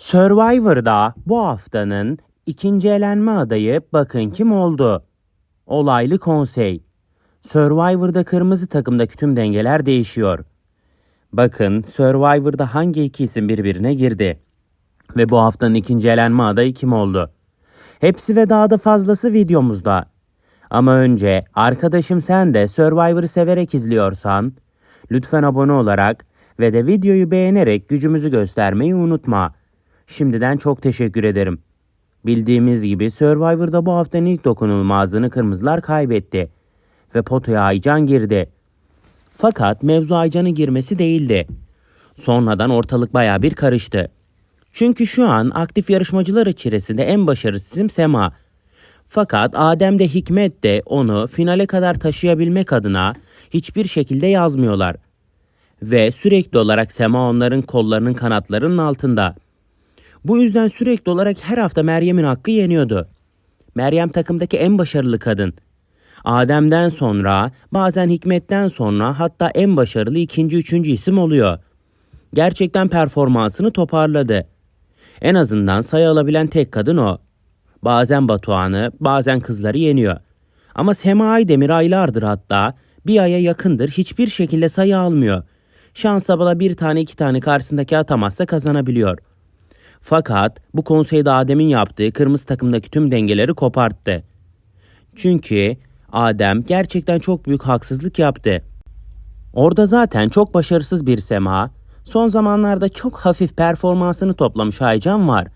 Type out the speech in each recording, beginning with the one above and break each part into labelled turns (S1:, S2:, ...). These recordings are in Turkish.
S1: Survivor'da bu haftanın ikinci elenme adayı bakın kim oldu? Olaylı konsey. Survivor'da kırmızı takımdaki tüm dengeler değişiyor. Bakın Survivor'da hangi iki isim birbirine girdi? Ve bu haftanın ikinci elenme adayı kim oldu? Hepsi ve daha da fazlası videomuzda. Ama önce arkadaşım sen de Survivor'ı severek izliyorsan lütfen abone olarak ve de videoyu beğenerek gücümüzü göstermeyi unutma. Şimdiden çok teşekkür ederim. Bildiğimiz gibi Survivor'da bu haftanın ilk dokunulmazlığını kırmızılar kaybetti ve potaya Aycan girdi. Fakat mevzu Aycan'ın girmesi değildi. Sonradan ortalık baya bir karıştı. Çünkü şu an aktif yarışmacılar içerisinde en başarısız isim Sema. Fakat Adem de Hikmet de onu finale kadar taşıyabilmek adına hiçbir şekilde yazmıyorlar. Ve sürekli olarak Sema onların kollarının kanatlarının altında. Bu yüzden sürekli olarak her hafta Meryem'in hakkı yeniyordu. Meryem takımdaki en başarılı kadın. Adem'den sonra, bazen Hikmet'ten sonra hatta en başarılı ikinci üçüncü isim oluyor. Gerçekten performansını toparladı. En azından sayı alabilen tek kadın o. Bazen Batuhan'ı, bazen kızları yeniyor. Ama Sema Aydemir aylardır hatta bir aya yakındır hiçbir şekilde sayı almıyor. Şansa bala bir tane iki tane karşısındaki atamazsa kazanabiliyor. Fakat bu konseyde Adem'in yaptığı kırmızı takımdaki tüm dengeleri koparttı. Çünkü Adem gerçekten çok büyük haksızlık yaptı. Orada zaten çok başarısız bir Sema, son zamanlarda çok hafif performansını toplamış Aycan var.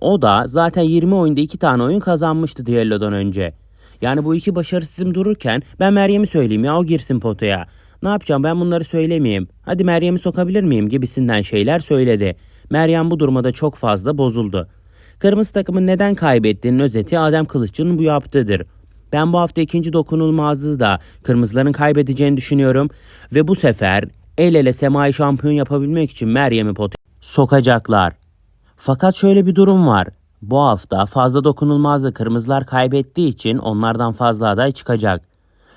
S1: O da zaten 20 oyunda 2 tane oyun kazanmıştı düellodan önce. Yani bu iki başarısızım dururken ben Meryem'i söyleyeyim ya o girsin potaya. Ne yapacağım ben bunları söylemeyeyim. Hadi Meryem'i sokabilir miyim gibisinden şeyler söyledi. Meryem bu durumda çok fazla bozuldu. Kırmızı takımın neden kaybettiğinin özeti Adem Kılıççı'nın bu yaptığıdır. Ben bu hafta ikinci dokunulmazlığı da kırmızıların kaybedeceğini düşünüyorum. Ve bu sefer el ele Sema'yı şampiyon yapabilmek için Meryem'i potaya sokacaklar. Fakat şöyle bir durum var. Bu hafta fazla dokunulmazlığı kırmızılar kaybettiği için onlardan fazla aday çıkacak.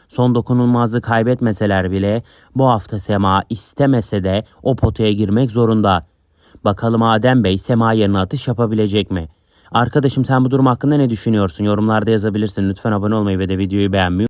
S1: Son dokunulmazlığı kaybetmeseler bile bu hafta Sema istemese de o potaya girmek zorunda. Bakalım Adem Bey Sema yerine atış yapabilecek mi? Arkadaşım sen bu durum hakkında ne düşünüyorsun? Yorumlarda yazabilirsin. Lütfen abone olmayı ve de videoyu beğenmeyi